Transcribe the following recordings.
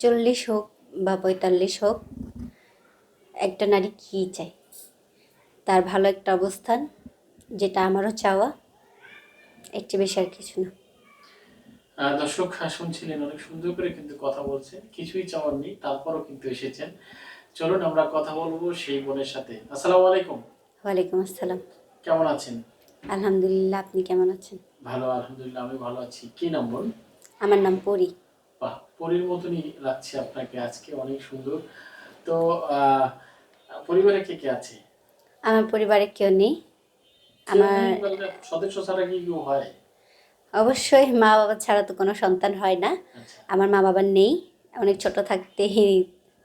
চল্লিশ হোক বা পঁয়তাল্লিশ হোক একটা নারী কী চায়? তার ভালো একটা অবস্থান যেটা আমারও চাওয়া এর চেয়ে বেশি আর কিছু না। দর্শক শুনছিলেন অনেক সুন্দর করে কিন্তু কথা বলছেন কিছুই চাওয়ার নেই তারপরও কিন্তু এসেছেন। চলুন আমরা কথা বলব সেই বোনের সাথে। আসসালামু আলাইকুম। ওয়ালাইকুম আসসালাম। কেমন আছেন? আলহামদুলিল্লাহ আপনি কেমন আছেন? ভালো আলহামদুলিল্লাহ আমি ভালো আছি। কি নাম বল আমার নাম পরি। বাহ পরীর মতনই লাগছে আপনাকে আজকে অনেক সুন্দর। তো পরিবারে কে কে আছে? আমার পরিবারে কেউ নেই। আমার সদস্য ছাড়া কি কেউ হয়? অবশ্যই মা বাবা ছাড়া তো কোনো সন্তান হয় না। আচ্ছা। আমার মা বাবার নেই। অনেক ছোট থাকতে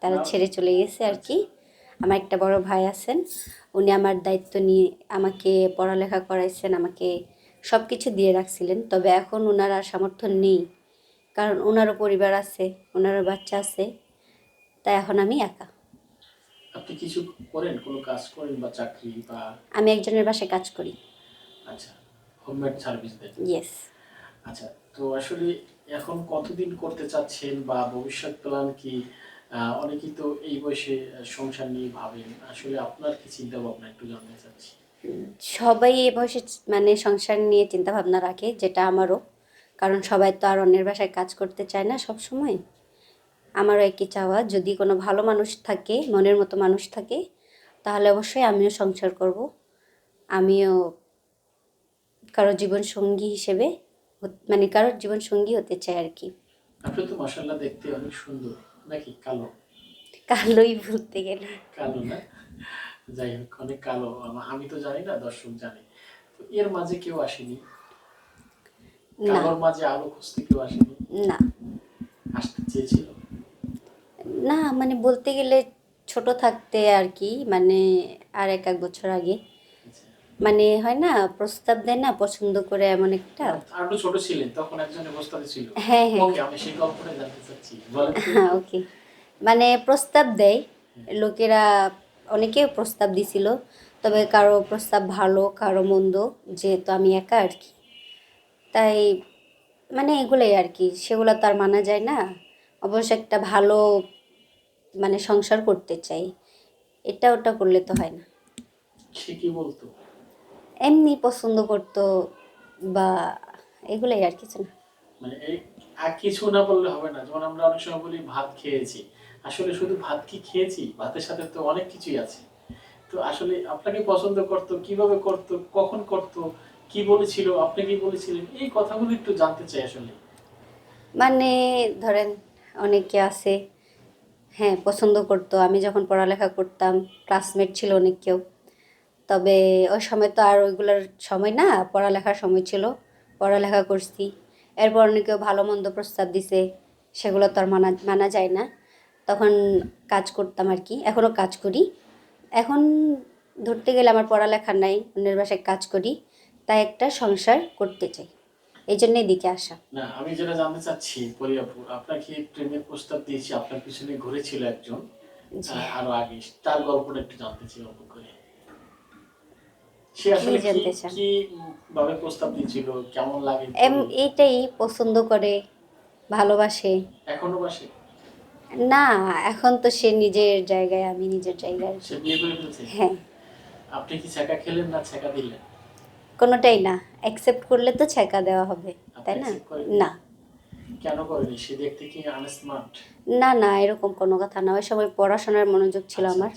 তারা ছেড়ে চলে গেছে আর কি। আমার একটা বড় ভাই আছেন। উনি আমার দায়িত্ব নিয়ে আমাকে পড়ালেখা করাইছেন আমাকে সব কিছু দিয়ে রাখছিলেন। তবে এখন ওনার আর সামর্থ্য নেই। কারণ ওনারও পরিবার আছে ওনারও বাচ্চা আছে তাই এখন আমি একা। আপনি কিছু করেন? কোনো কাজ করেন বা চাকরি বা আমি একজনের বাসায় কাজ করি। আচ্ছা হোমমেড সার্ভিস দেন। ইয়েস আচ্ছা তো আসলে এখন কতদিন করতে চাচ্ছেন বা ভবিষ্যৎ প্ল্যান কি? অনেকেই তো এই বয়সে সংসার নিয়ে ভাবেন। আসলে আপনার কি চিন্তা ভাবনা একটু জানতে চাচ্ছি। সবাই এ বয়সে মানে সংসার নিয়ে চিন্তা ভাবনা রাখে যেটা আমারও। কারণ সবাই তো আর অন্যের বাসায় কাজ করতে চায় না সব সময় আমারও একই চাওয়া যদি কোনো ভালো মানুষ থাকে মনের মতো মানুষ থাকে তাহলে অবশ্যই আমিও সংসার করব। আমিও কারও জীবন সঙ্গী হিসেবে মানে কারোর জীবন সঙ্গী হতে চাই আর কি। আপনি তো মাসাল্লাহ দেখতে অনেক সুন্দর নাকি কালো? কালোই বলতে গেলে। কালো না? যাই হোক অনেক কালো। আমি তো জানি না দর্শক জানে। তো এর মাঝে কেউ আসেনি। না। মাঝে আলো খুঁজতে কেউ আসেনি? না। আসতে চেয়েছিল? না মানে বলতে গেলে ছোট থাকতে আর কি মানে আর এক এক বছর আগে। আচ্ছা। মানে হয় না প্রস্তাব দেয় না পছন্দ করে এমন একটা। একটু ছোট ছিলেন তখন একজনের প্রস্তাবে ছিল। হ্যাঁ হ্যাঁ। ওকে আমি সেই গল্পটা জানতে চাচ্ছি। হ্যাঁ ওকে। মানে প্রস্তাব দেয় লোকেরা অনেকে প্রস্তাব দিছিল তবে কারও প্রস্তাব ভালো কারও মন্দ যেহেতু আমি একা আর কি। তাই মানে এগুলোই আর কি সেগুলো তো আর মানা যায় না। অবশ্য একটা ভালো মানে সংসার করতে চাই এটা ওটা করলে তো হয় না। কি বলতো। এমনি পছন্দ করতো বা এগুলোই আর কিছু না। মানে আর কিছু না বললে হবে না যেমন আমরা অনেক সময় বলি ভাত খেয়েছি। আসলে শুধু ভাত কি খেয়েছি? ভাতের সাথে তো অনেক কিছুই আছে। তো আসলে আপনাকে পছন্দ করতো কীভাবে করতো কখন করতো কি বলেছিল, আপনি কি বলেছিলেন? এই কথাগুলো একটু জানতে চাই আসলে। মানে ধরেন অনেকে আছে হ্যাঁ পছন্দ করতো। আমি যখন পড়ালেখা করতাম ক্লাসমেট ছিল অনেক কেউ। তবে ওই সময় তো আর ওইগুলোর সময় না, পড়ালেখার সময় ছিল। পড়ালেখা করছি। এরপর অনেকেও ভালো মন্দ প্রস্তাব দিছে, সেগুলো তো আর মানা মানা যায় না। তখন কাজ করতাম আর কি এখনও কাজ করি। এখন ধরতে গেলে আমার পড়ালেখা নাই, অন্যের বাসায় কাজ করি। তাই একটা সংসার করতে চাই। এই জন্যই দিকে আসা। না আমি যেটা জানতে চাচ্ছি পরিয়াপুর আপনাকে প্রেমের প্রস্তাব দিয়েছি আপনার পিছনে ঘুরেছিল একজন। আরও আগে। তার গল্পটা একটু জানতে চাই অল্প করে। সে আসলে কি ভাবে প্রস্তাব দিয়েছিল কেমন লাগে? এম এইটাই পছন্দ করে ভালোবাসে। এখনও বাসে? না এখন তো সে নিজের জায়গায় আমি নিজের জায়গায়। সে বিয়ে করে ফেলছে? হ্যাঁ। আপনি কি ছেঁকা খেলেন না ছেঁকা দিলেন? কোনোটাই না অ্যাকসেপ্ট করলে তো ছেঁকা দেওয়া হবে তাই না? না? কেন করেনি সে দেখতে কি আনস্মার্ট না না এরকম কোনো কথা না। ওই সময় পড়াশোনার মনোযোগ ছিল আচ্ছা, আমার।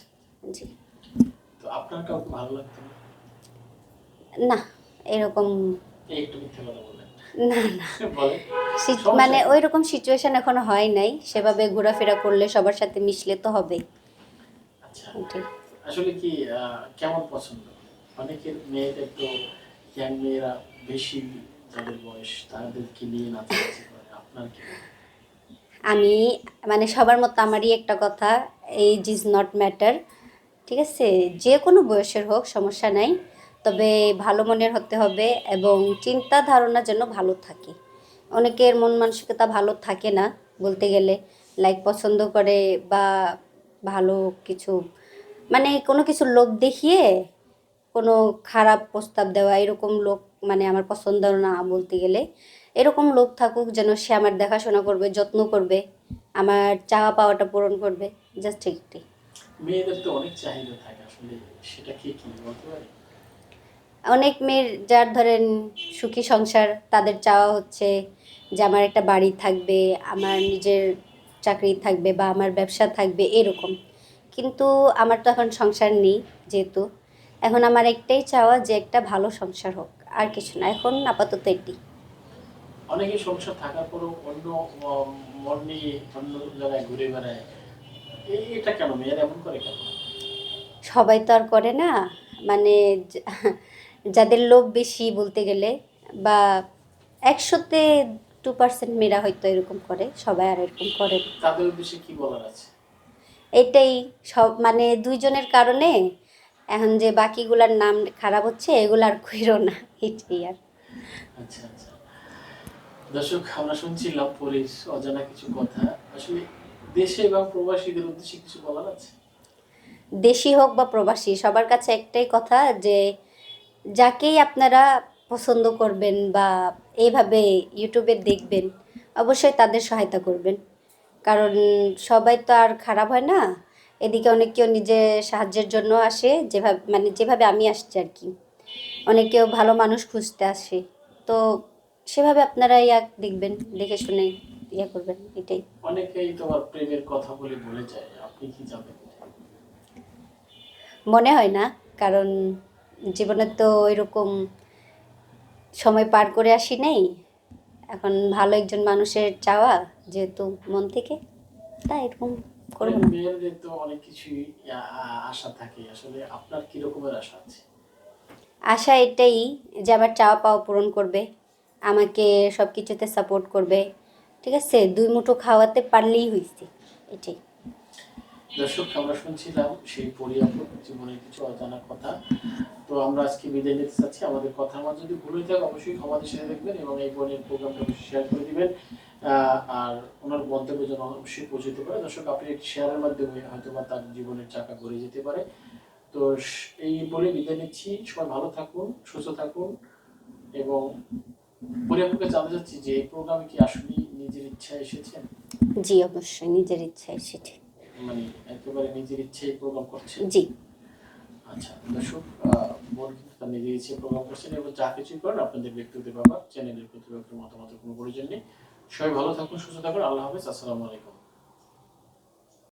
জি। তো আপনার কাউকে ভালো লাগতো না? এরকম একটু মিথ্যে কথা বলেন না না। মানে? ওই রকম সিচুয়েশন এখনও হয় নাই। সেভাবে ঘোরাফেরা করলে সবার সাথে মিশলে তো হবে। আচ্ছা। আসলে কি কেমন পছন্দ? অনেকের মেয়েদের তো ইয়াং মেয়েরা বেশি যাদের বয়স, তাদেরকে নিয়ে আপনার কি আমি মানে সবার মতো আমারই একটা কথা এইজ ইজ নট ম্যাটার ঠিক আছে? যে কোনো বয়সের হোক, সমস্যা নাই। তবে ভালো মনের হতে হবে এবং চিন্তা ধারণা যেন ভালো থাকে। অনেকের মন মানসিকতা ভালো থাকে না, বলতে গেলে। লাইক পছন্দ করে বা ভালো কিছু মানে কোনো কিছু লোক দেখিয়ে কোনো খারাপ প্রস্তাব দেওয়া এরকম লোক মানে আমার পছন্দ না বলতে গেলে। এরকম লোক থাকুক যেন সে আমার দেখাশোনা করবে যত্ন করবে আমার চাওয়া পাওয়াটা পূরণ করবে জাস্ট একটাই মেয়েদের তো অনেক চাহিদা থাকে আসলে সেটা কি কি বলতে পারি? অনেক মেয়ের যার ধরেন সুখী সংসার তাদের চাওয়া হচ্ছে যে আমার একটা বাড়ি থাকবে আমার নিজের চাকরি থাকবে বা আমার ব্যবসা থাকবে এরকম। কিন্তু আমার তো এখন সংসার নেই যেহেতু। এখন আমার একটাই চাওয়া যে একটা ভালো সংসার হোক আর কিছু না। এখন আপাতত এটি। অনেকে সংসার থাকার পরও অন্য মন নিয়ে অন্য জায়গায় ঘুরে বেড়ায়। এটা কেন? মেয়েরা এমন করে কেন? সবাই তো আর করে না। মানে যাদের লোভ বেশি বলতে গেলে বা একশোতে টু পার্সেন্ট মেয়েরা হয়তো এরকম করে সবাই আর এরকম করে তাদের উদ্দেশ্যে কি বলার আছে? এটাই সব মানে দুইজনের কারণে এখন যে বাকিগুলার নাম খারাপ হচ্ছে এগুলো আর কইরো না এটাই আর। আচ্ছা আচ্ছা। দর্শক আমরা শুনছিলাম পুলিশ অজানা কিছু কথা। আসলে দেশে এবং প্রবাসীদের উদ্দেশ্যে কিছু বলার আছে? দেশি হোক বা প্রবাসী সবার কাছে একটাই কথা যে যাকেই আপনারা পছন্দ করবেন বা এইভাবে ইউটিউবে দেখবেন অবশ্যই তাদের সহায়তা করবেন। কারণ সবাই তো আর খারাপ হয় না এদিকে অনেক কেউ নিজে সাহায্যের জন্য আসে যেভাবে মানে যেভাবে আমি আসছি আর কি। অনেকেও ভালো মানুষ খুঁজতে আসে। তো সেভাবে আপনারা ইয়া দেখবেন দেখে শুনে ইয়া করবেন এটাই। অনেকেই তোমার প্রেমের কথা বলে বলে যায় আপনি কি জানেন? মনে হয় না কারণ জীবনে তো এরকম সময় পার করে আসি নেই। এখন ভালো একজন মানুষের চাওয়া যেহেতু মন থেকে তাই এরকম। করব না। মেয়েদের তো অনেক কিছুই আশা থাকে। আসলে আপনার কি রকমের আশা আছে? আশা এটাই যে আমার চাওয়া পাওয়া পূরণ করবে আমাকে সব কিছুতে সাপোর্ট করবে। ঠিক আছে? দুই মুঠো খাওয়াতে পারলেই হয়েছে এটাই। দর্শক আমরা শুনছিলাম সেই পরিয়াপুর জীবনের কিছু অজানা কথা। তো আমরা আজকে বিদায় নিতে চাচ্ছি। আমাদের কথা আমার যদি ভুল হয়ে থাকে অবশ্যই ক্ষমাদের সাথে দেখবেন এবং এই বোনের প্রোগ্রামটা অবশ্যই শেয়ার করে দিবেন। আর ওনার মন্তব্য যেন অবশ্যই পৌঁছতে পারে। দর্শক আপনি একটি শেয়ারের মাধ্যমে হয়তো বা তার জীবনের চাকা ঘুরে যেতে পারে। তো এই বলে বিদায় নিচ্ছি। সবাই ভালো থাকুন সুস্থ থাকুন এবং পরিয়াপুরকে জানতে চাচ্ছি যে এই প্রোগ্রামে কি আসলে নিজের ইচ্ছা এসেছেন জি অবশ্যই নিজের ইচ্ছায় এসেছে। মানে একেবারে নিজের ইচ্ছে প্রোগ্রাম করছেন জি। আচ্ছা দর্শক ইচ্ছে প্রোগ্রাম করছেন এবং যা কিছুই করেন আপনাদের ব্যক্তিগত ব্যাপার, চ্যানেলের প্রতিপক্ষের মতামতের কোনো প্রয়োজন নেই। সবাই ভালো থাকুন, সুস্থ থাকুন, আল্লাহ হাফিজ, আসসালামু আলাইকুম।